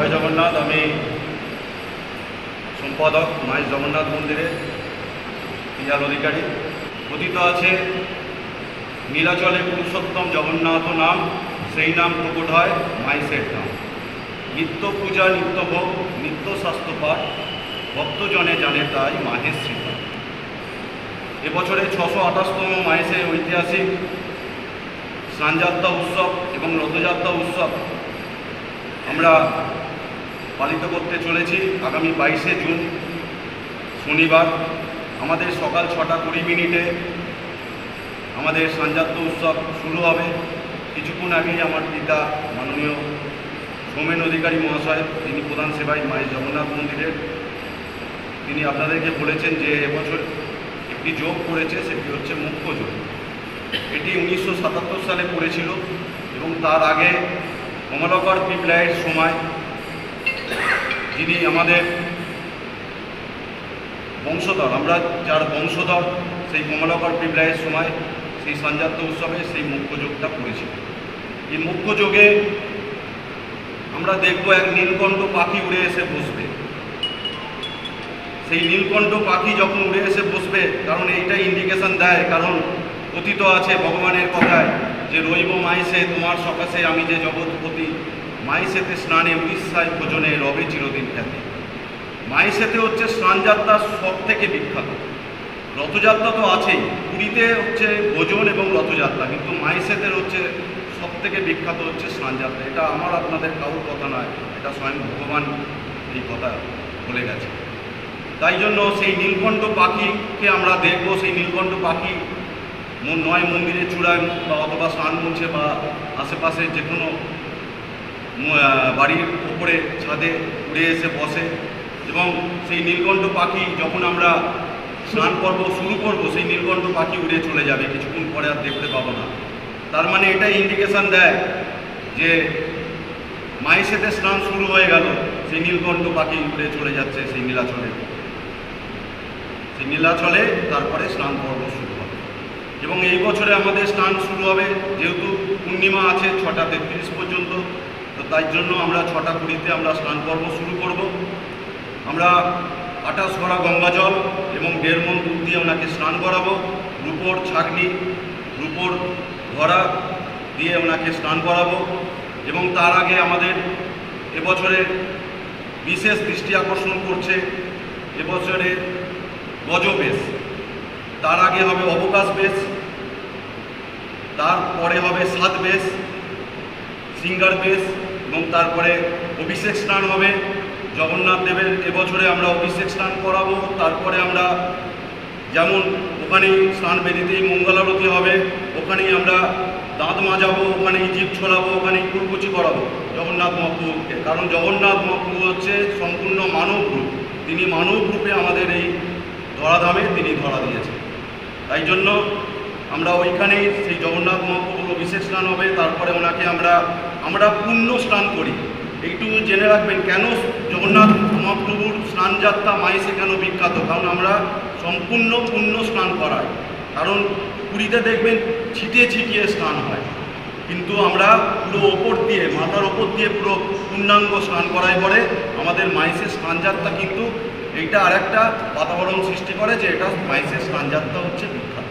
জয় জগন্নাথ, আমি সম্পাদক মায়ের জগন্নাথ মন্দিরের পিয়াল অধিকারী। কথিত আছে, নীলাচলে পুরুষোত্তম জগন্নাথ নাম, সেই নাম প্রকট হয় মাইসের নাম। নিত্য পূজা, নিত্য ভোগ, নিত্য স্বাস্থ্য পাঠ, ভক্তজনে জানে তাই মাহেশ শ্রীপাঠ এবছরে ছশো আঠাশতম মাহেশে ঐতিহাসিক স্নানযাত্রা উৎসব এবং রথযাত্রা উৎসব আমরা পালিত করতে চলেছি আগামী বাইশে জুন, শনিবার। আমাদের সকাল ছটা কুড়ি মিনিটে আমাদের সানজাত্য উৎসব শুরু হবে। কিছুক্ষণ আগেই আমার পিতা মাননীয় সোমেন অধিকারী মহাশয়, তিনি প্রধান সেবাই মায়ের জগন্নাথ মন্দিরের তিনি আপনাদেরকে বলেছেন যে এবছর একটি যোগ করেছে, সেটি হচ্ছে মুখ্য যোগ। এটি উনিশশো সাতাত্তর সালে করেছিল এবং তার আগে কমলাকর পিপলাইয়ের সময় যিনি আমাদের বংশধর, আমরা যার বংশধর সেই কমলাকর পিপলাইয়ের সময়, সেই সঞ্জাত উৎসবে সেই মুখ্য যোগটা করেছিল এই মুখ্য যোগে আমরা দেখব এক নীলকণ্ঠ পাখি উড়ে এসে বসবে। সেই নীলকণ্ঠ পাখি যখন উড়ে এসে বসবে কারণ এইটাই ইন্ডিকেশন দেয়, কারণ কথিত আছে ভগবানের কথায় যে রৈব মাইসে, তোমার সকাশে আমি যে জগৎপতি। মাইসেতে স্নানে উড়িষ্যায় ভোজনে রবে চিরদিন খ্যাতি মাইসেতে হচ্ছে স্নানযাত্রা সব থেকে বিখ্যাত। রথযাত্রা তো আছেই, পুরীতে হচ্ছে ভোজন এবং রথযাত্রা, কিন্তু মাইসেতের হচ্ছে সব থেকে বিখ্যাত হচ্ছে স্নানযাত্রা। এটা আমার আপনাদের কারোর কথা নয়, এটা স্বয়ং ভগবান এই কথা বলে গেছে। তাই জন্য সেই নীলকণ্ঠ পাখিকে আমরা দেখব, সেই নীলকণ্ঠ পাখি নয় মন্দিরের চূড়ায় বা অথবা স্নান মঞ্চে বা আশেপাশে যে কোনো বাড়ির ওপরে ছাদে উড়ে এসে বসে এবং সেই নীলকণ্ঠ পাখি যখন আমরা স্নান পর্ব শুরু করব, সেই নীলকণ্ঠ পাখি উড়ে চলে যাবে। কিছুক্ষণ পরে আর দেখতে পাবো না। তার মানে এটাই ইন্ডিকেশন দেয় যে মাইসেতে স্নান শুরু হয়ে গেল, সেই নীলকণ্ঠ পাখি উড়ে চলে যাচ্ছে সেই নীলাচলে। সেই নীলাচলে তারপরে স্নান পর্ব শুরু হবে। এবং এই বছরে আমাদের স্নান শুরু হবে, যেহেতু পূর্ণিমা আছে ছটা তেত্রিশ পর্যন্ত তো তাই জন্য আমরা ছটা কুড়িতে আমরা স্নান পর্ব শুরু করব। আমরা আটাশ ভরা গঙ্গা জল এবং দেড় মন দুধ দিয়ে ওনাকে স্নান করাবো। রূপোর ছাগনি রূপোর ভরা দিয়ে ওনাকে স্নান করাবো এবং তার আগে আমাদের এবছরের বিশেষ দৃষ্টি আকর্ষণ করছে এবছরের গজবেশ তার আগে হবে অবকাশ বেশ, তারপরে হবে সাত বেশ, সিঙ্গার বেশ এবং তারপরে অভিষেক স্নান হবে। জগন্নাথ দেবের এবছরে আমরা অভিষেক স্নান করাবো। তারপরে আমরা যেমন ওখানেই স্নান বেদিতেই মঙ্গলারতি হবে, ওখানেই আমরা দাঁত মাজাবো, ওখানেই জীব ছোলাবো ওখানেই কুলকুচি করাবো জগন্নাথ মহাপ্রভুকে। কারণ জগন্নাথ মহাপ্রভু হচ্ছে সম্পূর্ণ মানব রূপ। তিনি মানব রূপে আমাদের এই ধরাধামে তিনি ধরা দিয়েছেন। তাই জন্য আমরা ওইখানেই সেই জগন্নাথ মহাপ্রভুর অভিষেক স্নান হবে, তারপরে ওনাকে আমরা আমরা পুণ্য স্নান করি। একটু জেনে রাখবেন, কেন জগন্নাথ মহাপ্রভুর স্নানযাত্রা মাইসে কেন বিখ্যাত? কারণ আমরা সম্পূর্ণ পুণ্য স্নান করাই। কারণ পুরীতে দেখবেন ছিটিয়ে ছিটিয়ে স্নান হয়। কিন্তু আমরা পুরো ওপর দিয়ে, মাথার ওপর দিয়ে পুরো পূর্ণাঙ্গ স্নান করাই পরে আমাদের মাইসের স্নানযাত্রা কিন্তু এইটা আরেকটা বাতাবরণ সৃষ্টি করে যে এটা মাইসের স্নানযাত্রা হচ্ছে বিখ্যাত।